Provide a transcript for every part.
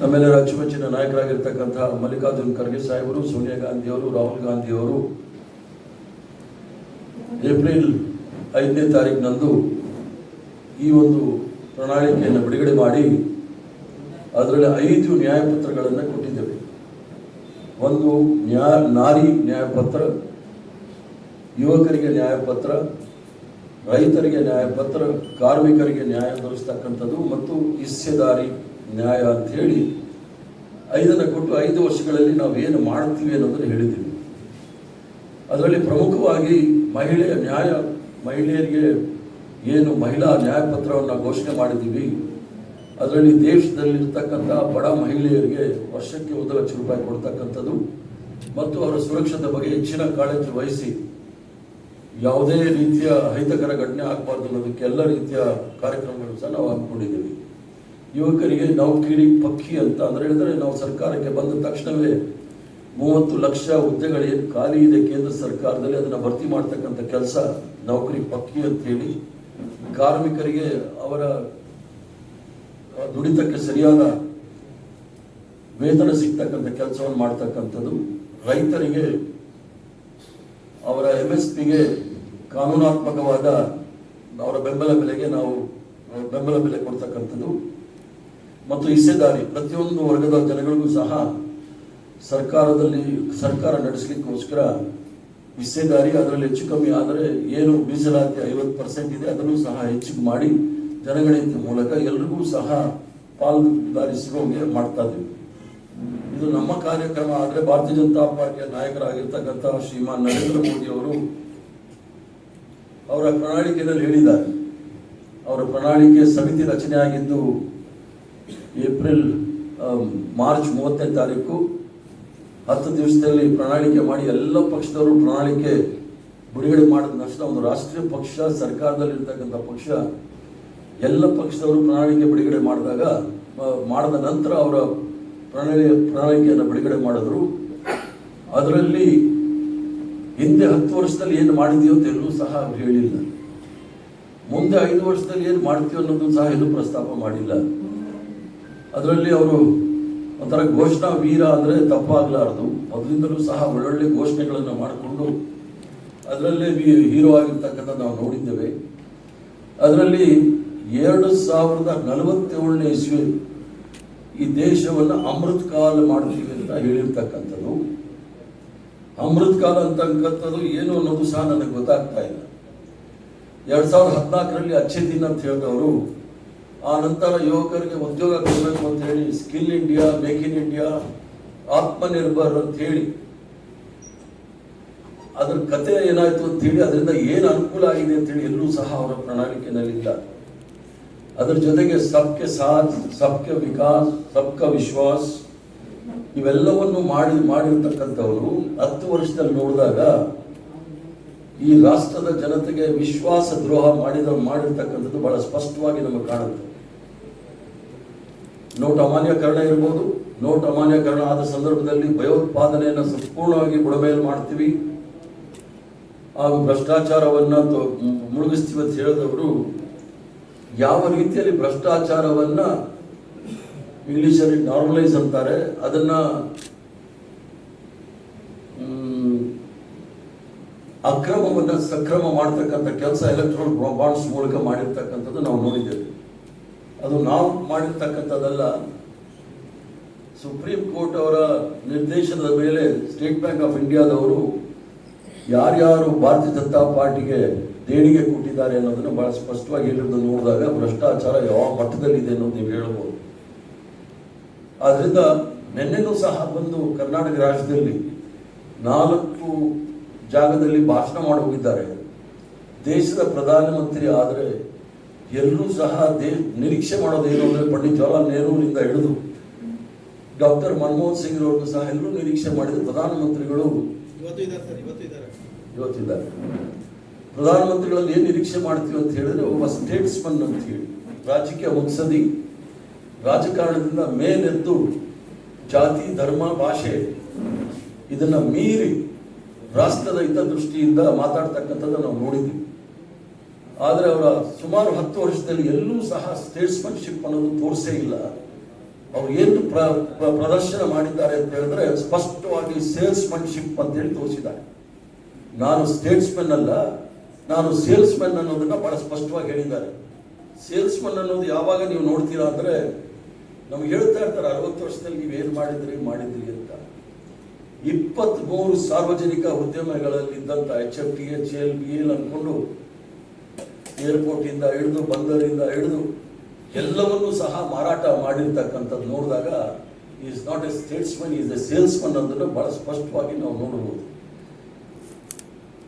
ನಮ್ಮೆಲ್ಲರ ಅಚ್ಚುಮೆಚ್ಚಿನ ನಾಯಕರಾಗಿರ್ತಕ್ಕಂಥ ಮಲ್ಲಿಕಾರ್ಜುನ್ ಖರ್ಗೆ ಸಾಹೇಬರು, ಸೋನಿಯಾ ಗಾಂಧಿಯವರು, ರಾಹುಲ್ ಗಾಂಧಿಯವರು ಏಪ್ರಿಲ್ ಐದನೇ ತಾರೀಕಿನಂದು ಈ ಒಂದು ಪ್ರಣಾಳಿಕೆಯನ್ನು ಬಿಡುಗಡೆ ಮಾಡಿ ಅದರಲ್ಲಿ ಐದು ನ್ಯಾಯಪತ್ರಗಳನ್ನು ಕೊಟ್ಟಿದ್ದೇವೆ. ಒಂದು ನ್ಯಾಯ ನಾರಿ ನ್ಯಾಯಪತ್ರ, ಯುವಕರಿಗೆ ನ್ಯಾಯಪತ್ರ, ರೈತರಿಗೆ ನ್ಯಾಯಪತ್ರ, ಕಾರ್ಮಿಕರಿಗೆ ನ್ಯಾಯ ದೊರೆಸ್ತಕ್ಕಂಥದ್ದು ಮತ್ತು ಹಿಸ್ಸೆದಾರಿ ನ್ಯಾಯ ಅಂತ ಹೇಳಿ ಐದನ್ನು ಕೊಟ್ಟು ಐದು ವರ್ಷಗಳಲ್ಲಿ ನಾವು ಏನು ಮಾಡ್ತೀವಿ ಅನ್ನೋದನ್ನು ಹೇಳಿದ್ದೀವಿ. ಅದರಲ್ಲಿ ಪ್ರಮುಖವಾಗಿ ಮಹಿಳೆಯ ನ್ಯಾಯ, ಮಹಿಳೆಯರಿಗೆ ಏನು ಮಹಿಳಾ ನ್ಯಾಯಪತ್ರವನ್ನು ಘೋಷಣೆ ಮಾಡಿದ್ದೀವಿ. ಅದರಲ್ಲಿ ದೇಶದಲ್ಲಿರ್ತಕ್ಕಂಥ ಬಡ ಮಹಿಳೆಯರಿಗೆ ವರ್ಷಕ್ಕೆ ಒಂದು ಲಕ್ಷ ರೂಪಾಯಿ ಕೊಡ್ತಕ್ಕಂಥದ್ದು ಮತ್ತು ಅವರ ಸುರಕ್ಷತೆ ಬಗ್ಗೆ ಹೆಚ್ಚಿನ ಕಾಳಜಿ ವಹಿಸಿ ಯಾವುದೇ ರೀತಿಯ ಅಹಿತಕರ ಘಟನೆ ಆಗಬಾರ್ದು ಅನ್ನೋದಕ್ಕೆ ಎಲ್ಲ ರೀತಿಯ ಕಾರ್ಯಕ್ರಮಗಳು ಸಹ ನಾವು ಹಮ್ಮಿಕೊಂಡಿದ್ದೀವಿ. ಯುವಕರಿಗೆ ನೌಕರಿ ಪಕ್ಕಿ ಅಂತ ಅಂದ್ರೆ ಹೇಳಿದ್ರೆ ನಾವು ಸರ್ಕಾರಕ್ಕೆ ಬಂದ ತಕ್ಷಣವೇ ಮೂವತ್ತು ಲಕ್ಷ ಹುದ್ದೆಗಳೇ ಖಾಲಿ ಇದೆ ಕೇಂದ್ರ ಸರ್ಕಾರದಲ್ಲಿ, ಅದನ್ನು ಭರ್ತಿ ಮಾಡ್ತಕ್ಕಂಥ ಕೆಲಸ ನೌಕರಿ ಪಕ್ಕಿ ಅಂತ ಹೇಳಿ ಕಾರ್ಮಿಕರಿಗೆ ಅವರ ದುಡಿತಕ್ಕೆ ಸರಿಯಾದ ವೇತನ ಸಿಗ್ತಕ್ಕಂಥ ಕೆಲಸವನ್ನು ಮಾಡ್ತಕ್ಕಂಥದ್ದು. ರೈತರಿಗೆ ಅವರ ಎಂ ಎಸ್ ಪಿಗೆ ಕಾನೂನಾತ್ಮಕವಾದ ಅವರ ಬೆಂಬಲ ಬೆಲೆಗೆ ನಾವು ಬೆಂಬಲ ಬೆಲೆ ಕೊಡ್ತಕ್ಕಂಥದ್ದು. ಮತ್ತು ಹಿಸ್ಸೆದಾರಿ ಪ್ರತಿಯೊಂದು ವರ್ಗದ ಜನಗಳಿಗೂ ಸಹ ಸರ್ಕಾರದಲ್ಲಿ ಸರ್ಕಾರ ನಡೆಸಲಿಕ್ಕೋಸ್ಕರ ಹಿಸ್ಸೆದಾರಿ ಅದರಲ್ಲಿ ಹೆಚ್ಚು ಕಮ್ಮಿ ಆದರೆ ಏನು ಮೀಸಲಾತಿ ಐವತ್ತು ಪರ್ಸೆಂಟ್ ಇದೆ, ಅದನ್ನು ಸಹ ಹೆಚ್ಚಿಗೆ ಮಾಡಿ ಜನಗಣತಿ ಮೂಲಕ ಎಲ್ರಿಗೂ ಸಹ ಪಾಲ್ದಾರಿ ಸಿಗೋಂಗೆ ಮಾಡ್ತಾ ಇದ್ದೀವಿ. ಇದು ನಮ್ಮ ಕಾರ್ಯಕ್ರಮ ಆದರೆ ಭಾರತೀಯ ಜನತಾ ಪಾರ್ಟಿಯ ನಾಯಕರಾಗಿರ್ತಕ್ಕಂಥ ಶ್ರೀಮಾನ್ ನರೇಂದ್ರ ಮೋದಿ ಅವರು ಅವರ ಪ್ರಣಾಳಿಕೆಯಲ್ಲಿ ಹೇಳಿದ್ದಾರೆ. ಅವರ ಪ್ರಣಾಳಿಕೆ ಸಮಿತಿ ರಚನೆ ಆಗಿದ್ದು ಏಪ್ರಿಲ್ ಮಾರ್ಚ್ ಮೂವತ್ತನೇ ತಾರೀಕು, ಹತ್ತು ದಿವಸದಲ್ಲಿ ಪ್ರಣಾಳಿಕೆ ಮಾಡಿ ಎಲ್ಲ ಪಕ್ಷದವರು ಪ್ರಣಾಳಿಕೆ ಬಿಡುಗಡೆ ಮಾಡಿದ ತಕ್ಷಣ ಒಂದು ರಾಷ್ಟ್ರೀಯ ಪಕ್ಷ, ಸರ್ಕಾರದಲ್ಲಿರ್ತಕ್ಕಂಥ ಪಕ್ಷ, ಎಲ್ಲ ಪಕ್ಷದವರು ಪ್ರಣಾಳಿಕೆ ಬಿಡುಗಡೆ ಮಾಡಿದಾಗ ಮಾಡಿದ ನಂತರ ಅವರ ಪ್ರಣಾಳಿ, ಪ್ರಣಾಳಿಕೆಯನ್ನು ಬಿಡುಗಡೆ ಮಾಡಿದ್ರು. ಅದರಲ್ಲಿ ಹಿಂದೆ ಹತ್ತು ವರ್ಷದಲ್ಲಿ ಏನು ಮಾಡಿದೀವಿ ಅಂತ ಎಲ್ಲೂ ಸಹ ಹೇಳಿಲ್ಲ. ಮುಂದೆ ಐದು ವರ್ಷದಲ್ಲಿ ಏನು ಮಾಡ್ತೀವಿ ಅನ್ನೋದನ್ನು ಸಹ ಎಲ್ಲೂ ಪ್ರಸ್ತಾಪ ಮಾಡಿಲ್ಲ. ಅದರಲ್ಲಿ ಅವರು ಒಂಥರ ಘೋಷಣಾ ವೀರ ಅಂದರೆ ತಪ್ಪಾಗಲಾರದು. ಮೊದಲಿಂದಲೂ ಸಹ ಒಳ್ಳೊಳ್ಳೆ ಘೋಷಣೆಗಳನ್ನು ಮಾಡಿಕೊಂಡು ಅದರಲ್ಲೇ ಹೀರೋ ಆಗಿರ್ತಕ್ಕಂಥ ನಾವು ನೋಡಿದ್ದೇವೆ. ಅದರಲ್ಲಿ ಎರಡು ಸಾವಿರದ ನಲವತ್ತೇಳನೇ ಇಸ್ವಿ ಈ ದೇಶವನ್ನು ಅಮೃತ್ ಕಾಲ ಮಾಡ್ತೀವಿ ಅಂತ ಹೇಳಿರ್ತಕ್ಕಂಥದ್ದು. ಅಮೃತ್ ಕಾಲ ಅಂತಕ್ಕಂಥದ್ದು ಏನು ಅನ್ನೋದು ಸಹ ನನಗೆ ಗೊತ್ತಾಗ್ತಾ ಇಲ್ಲ. ಎರಡು ಸಾವಿರದ ಹದಿನಾಲ್ಕರಲ್ಲಿ ಅಚ್ಚೆ ದಿನ ಅಂತ ಹೇಳಿದವರು ಆ ನಂತರ ಯುವಕರಿಗೆ ಉದ್ಯೋಗ ಕೊಡಬೇಕು ಅಂತ ಹೇಳಿ skill India, make in India, Atmanirbhar ಅಂತ ಹೇಳಿ ಅದ್ರ ಕತೆ ಏನಾಯ್ತು ಅಂತ ಹೇಳಿ ಅದರಿಂದ ಏನು ಅನುಕೂಲ ಆಗಿದೆ ಅಂತ ಹೇಳಿ ಎಲ್ಲೂ ಸಹ ಅವರ ಪ್ರಣಾಳಿಕೆನಲ್ಲಿಲ್ಲ. ಅದರ ಜೊತೆಗೆ ಸಬ್ಕೆ ಸಾಥ್, ಸಬ್ಕೆ ವಿಕಾಸ್, ಸಬ್ಕ ವಿಶ್ವಾಸ್ ಇವೆಲ್ಲವನ್ನು ಮಾಡಿ, ಮಾಡಿರ್ತಕ್ಕಂಥವರು ಹತ್ತು ವರ್ಷದಲ್ಲಿ ನೋಡಿದಾಗ ಈ ರಾಷ್ಟ್ರದ ಜನತೆಗೆ ವಿಶ್ವಾಸ ದ್ರೋಹ ಮಾಡಿದ ಮಾಡಿರ್ತಕ್ಕಂಥದ್ದು ಬಹಳ ಸ್ಪಷ್ಟವಾಗಿ ನಮಗೆ ಕಾಣುತ್ತೆ. ನೋಟ್ ಅಮಾನ್ಯಕರಣ ಇರ್ಬೋದು, ನೋಟ್ ಅಮಾನ್ಯಕರಣ ಆದ ಸಂದರ್ಭದಲ್ಲಿ ಭಯೋತ್ಪಾದನೆಯನ್ನು ಸಂಪೂರ್ಣವಾಗಿ ಬುಡಮೇಲೆ ಮಾಡ್ತೀವಿ. ಹಾಗೂ ಭ್ರಷ್ಟಾಚಾರವನ್ನ ಮುಳುಗಿಸ್ತೀವಿ ಅಂತ ಹೇಳಿದವರು ಯಾವ ರೀತಿಯಲ್ಲಿ ಭ್ರಷ್ಟಾಚಾರವನ್ನ ಇಂಗ್ಲಿಷಲ್ಲಿ ನಾರ್ಮಲೈಸ್ ಅಂತಾರೆ, ಅದನ್ನ ಅಕ್ರಮವನ್ನ ಸಕ್ರಮ ಮಾಡ್ತಕ್ಕಂಥ ಕೆಲಸ ಎಲೆಕ್ಟ್ರಾನಿಕ್ ಬಾಂಡ್ಸ್ ಮೂಲಕ ಮಾಡಿರ್ತಕ್ಕಂಥದ್ದು ನಾವು ನೋಡಿದ್ದೇವೆ. ಅದು ನಾವು ಮಾಡಿರ್ತಕ್ಕಂಥದ್ದಲ್ಲ. ಸುಪ್ರೀಂ ಕೋರ್ಟ್ ಅವರ ನಿರ್ದೇಶನದ ಮೇಲೆ ಸ್ಟೇಟ್ ಬ್ಯಾಂಕ್ ಆಫ್ ಇಂಡಿಯಾದವರು ಯಾರ್ಯಾರು ಭಾರತೀಯ ಜನತಾ ಪಾರ್ಟಿಗೆ ದೇಣಿಗೆ ಕೊಟ್ಟಿದ್ದಾರೆ ಅನ್ನೋದನ್ನು ಬಹಳ ಸ್ಪಷ್ಟವಾಗಿ ಹೇಳಿರೋದನ್ನು ನೋಡಿದಾಗ ಭ್ರಷ್ಟಾಚಾರ ಯಾವ ಮಟ್ಟದಲ್ಲಿದೆ ಅನ್ನೋದು ನೀವು ಹೇಳ್ಬೋದು. ಆದ್ರಿಂದ ನಿನ್ನೆನೂ ಸಹ ಬಂದು ಕರ್ನಾಟಕ ರಾಜ್ಯದಲ್ಲಿ ನಾಲ್ಕು ಜಾಗದಲ್ಲಿ ಭಾಷಣ ಮಾಡಿ ಹೋಗಿದ್ದಾರೆ ದೇಶದ ಪ್ರಧಾನಮಂತ್ರಿ ಆದರೆ ಎಲ್ಲರೂ ಸಹ ದೇ ನಿರೀಕ್ಷೆ ಮಾಡೋದೇನು ಅಂದರೆ ಪಂಡಿತ್ ಜವಾಹರ್ಲಾಲ್ ನೆಹರೂರಿಂದ ಹಿಡಿದು ಡಾಕ್ಟರ್ ಮನಮೋಹನ್ ಸಿಂಗ್ ಅವರು ಸಹ ಎಲ್ಲರೂ ನಿರೀಕ್ಷೆ ಮಾಡಿದ್ರು ಪ್ರಧಾನಮಂತ್ರಿಗಳು ಇವತ್ತಿದ್ದಾರೆ. ಪ್ರಧಾನಮಂತ್ರಿಗಳಲ್ಲಿ ಏನು ನಿರೀಕ್ಷೆ ಮಾಡ್ತೀವಿ ಅಂತ ಹೇಳಿದ್ರೆ ಒಬ್ಬ ಸ್ಟೇಟ್ಸ್ಮನ್ ಅಂತ ಹೇಳಿ ರಾಜಕೀಯ ಮುಗಿಸದಿ ರಾಜಕಾರಣದಿಂದ ಮೇಲೆದ್ದು ಜಾತಿ ಧರ್ಮ ಭಾಷೆ ಇದನ್ನ ಮೀರಿ ರಾಷ್ಟ್ರದ ಹಿತದೃಷ್ಟಿಯಿಂದ ಮಾತಾಡ್ತಕ್ಕಂಥದ್ದು ನಾವು ನೋಡಿದ್ದೀವಿ ಆದರೆ ಅವರ ಸುಮಾರು ಹತ್ತು ವರ್ಷದಲ್ಲಿ ಎಲ್ಲೂ ಸಹ ಸ್ಟೇಟ್ಸ್ಮನ್ಶಿಪ್ ಅನ್ನೋದು ತೋರಿಸೇ ಇಲ್ಲ. ಅವ್ರು ಏನು ಪ್ರ, ಪ್ರ- ಪ್ರದರ್ಶನ ಮಾಡಿದ್ದಾರೆ ಅಂತ ಹೇಳಿದ್ರೆ ಸ್ಪಷ್ಟವಾಗಿ ಸೇಲ್ಸ್ಮನ್ಶಿಪ್ ಅಂತೇಳಿ ತೋರಿಸಿದ್ದಾರೆ. ನಾನು ಸ್ಟೇಟ್ಸ್ಮನ್ ಅಲ್ಲ, ನಾನು ಸೇಲ್ಸ್ಮನ್ ಅನ್ನೋದನ್ನ ಬಹಳ ಸ್ಪಷ್ಟವಾಗಿ ಹೇಳಿದ್ದಾರೆ. ಸೇಲ್ಸ್ಮನ್ ಅನ್ನೋದು ಯಾವಾಗ ನೀವು ನೋಡ್ತೀರಾ ಅಂದ್ರೆ ನಮ್ಗೆ ಹೇಳ್ತಾ ಇರ್ತಾರೆ, ಅರವತ್ತು ವರ್ಷದಲ್ಲಿ ನೀವು ಏನು ಮಾಡಿದ್ರಿ ಮಾಡಿದ್ರಿ ಅಂತ. ಇಪ್ಪತ್ಮೂರು ಸಾರ್ವಜನಿಕ ಉದ್ಯಮಗಳಲ್ಲಿದ್ದಂಥ H F T H L B L ಅಂದ್ಕೊಂಡು ಏರ್ಪೋರ್ಟ್ ಇಂದ ಹಿಡಿದು, ಬಂದರಿಂದ ಹಿಡಿದು ಎಲ್ಲವನ್ನೂ ಸಹ ಮಾರಾಟ ಮಾಡಿರ್ತಕ್ಕಂಥದ್ದು ನೋಡಿದಾಗ is not a statesman is a salesman ಅನ್ನೋದನ್ನು ಬಹಳ ಸ್ಪಷ್ಟವಾಗಿ ನಾವು ನೋಡಬಹುದು.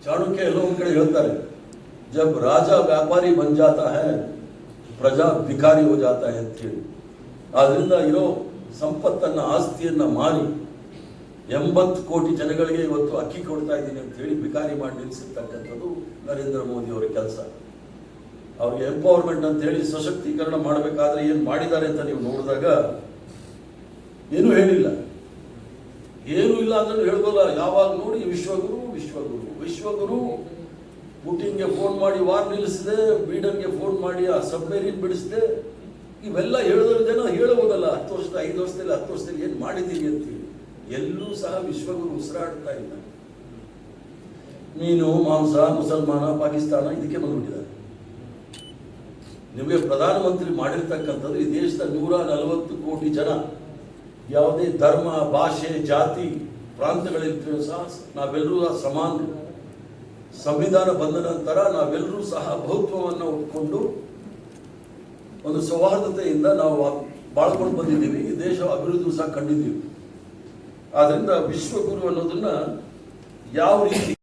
ಚಾಣಕ್ಯ ಎಲ್ಲೋ ಒಂದು ಕಡೆ ಹೇಳ್ತಾರೆ, ಜಬ್ ರಾಜ ವ್ಯಾಪಾರಿ ಬನ್ ಜಾತ ಹೇ, ಪ್ರಜಾ ಭಿಕಾರಿ ಹೋ ಜಾತ ಹೇ, ಅಂತ ಹೇಳಿ. ಆದ್ರಿಂದ ಇರೋ ಸಂಪತ್ತನ್ನ, ಆಸ್ತಿಯನ್ನ ಮಾರಿ ಎಂಬತ್ತು ಕೋಟಿ ಜನಗಳಿಗೆ ಇವತ್ತು ಅಕ್ಕಿ ಕೊಡ್ತಾ ಇದ್ದೀನಿ ಅಂತ ಹೇಳಿ ಭಿಕಾರಿ ಮಾಡಿ ನಿಲ್ಲಿಸಿರ್ತಕ್ಕಂಥದ್ದು ನರೇಂದ್ರ ಮೋದಿ ಅವರ ಕೆಲಸ. ಅವ್ರಿಗೆ ಎಂಪವರ್ಮೆಂಟ್ ಅಂತ ಹೇಳಿ ಸಶಕ್ತೀಕರಣ ಮಾಡಬೇಕಾದ್ರೆ ಏನು ಮಾಡಿದ್ದಾರೆ ಅಂತ ನೀವು ನೋಡಿದಾಗ ಏನೂ ಹೇಳಿಲ್ಲ. ಏನೂ ಇಲ್ಲ ಅಂದ್ರೆ ಹೇಳ್ಬೋಲ್ಲ ಯಾವಾಗ ನೋಡಿ ವಿಶ್ವಗುರು ವಿಶ್ವಗುರು ವಿಶ್ವಗುರು. ಪುಟಿನ್ಗೆ ಫೋನ್ ಮಾಡಿ ವಾರ್ ನಿಲ್ಲಿಸಿದೆ, ಬೀಡನ್ಗೆ ಫೋನ್ ಮಾಡಿ ಆ ಸಬ್ಮೆರೀನ್ ಬಿಡಿಸಿದೆ. ಇವೆಲ್ಲ ಹೇಳಿದ್ರೆ ಜನ ಹೇಳಬಹುದಲ್ಲ, ಹತ್ತು ವರ್ಷದ, ಐದು ವರ್ಷದಲ್ಲಿ, ಹತ್ತು ವರ್ಷದಲ್ಲಿ ಏನು ಮಾಡಿದ್ದೀವಿ ಅಂತೀವಿ ಎಲ್ಲೂ ಸಹ ವಿಶ್ವಗುರು ಉಸಿರಾಡ್ತಾ ಇಲ್ಲ. ಮೀನು ಮಾಂಸ, ಮುಸಲ್ಮಾನ, ಪಾಕಿಸ್ತಾನ ಇದಕ್ಕೆ ಬಂದ್ಬಿಟ್ಟಿದ್ದಾರೆ. ನಿಮಗೆ ಪ್ರಧಾನಮಂತ್ರಿ ಮಾಡಿರ್ತಕ್ಕಂಥದ್ದು ಈ ದೇಶದ ನೂರ ನಲವತ್ತು ಕೋಟಿ ಜನ ಯಾವುದೇ ಧರ್ಮ, ಭಾಷೆ, ಜಾತಿ ಪ್ರಾಂತಗಳಿರ್ತೀವಿ ಸಹ ನಾವೆಲ್ಲರೂ ಸಮಾನ. ಸಂವಿಧಾನ ಬಂದ ನಂತರ ನಾವೆಲ್ಲರೂ ಸಹ ಬಹುತ್ವವನ್ನು ಒಪ್ಪಿಕೊಂಡು ಒಂದು ಸೌಹಾರ್ದತೆಯಿಂದ ನಾವು ಬಾಳ್ಕೊಂಡು ಬಂದಿದ್ದೀವಿ. ಈ ದೇಶ ಅಭಿವೃದ್ಧಿ ಸಹ ಕಂಡಿದ್ದೀವಿ. ಆದ್ರಿಂದ ವಿಶ್ವಗುರು ಅನ್ನೋದನ್ನ ಯಾವ ರೀತಿ